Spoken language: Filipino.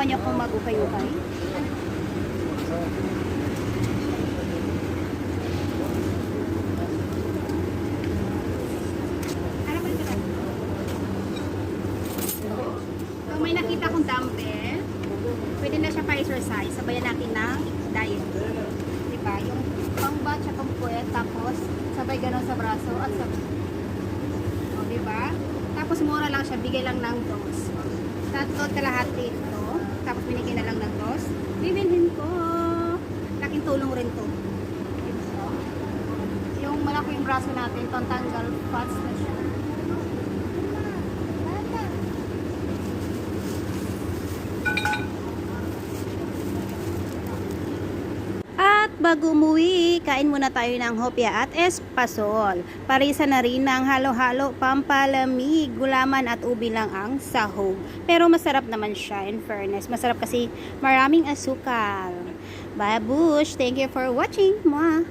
naman niyo kung mag-ukay-ukay. So, may nakita kong dumbbell. Pwede na siya pa-exercise. Sabayan natin ng diet. Diba? Yung pang-bat siya pang puwet. Tapos, sabay ganon sa braso at sa... O, diba? Tapos, mura lang siya. Bigay lang ng dose. Tatlo kalahati ito. Tapos, binigay na lang ng dose. Bibilhin ko. Laking tulong rin to. Yung malaki yung braso natin, tanggal fats na siya. At bago umuwi, kain muna tayo ng hopya at espasol. Parisa na rin ng halo-halo, pampalamig, gulaman at ubi lang ang sahog. Pero masarap naman siya in fairness. Masarap kasi maraming asukal. Babush, thank you for watching. Mwah!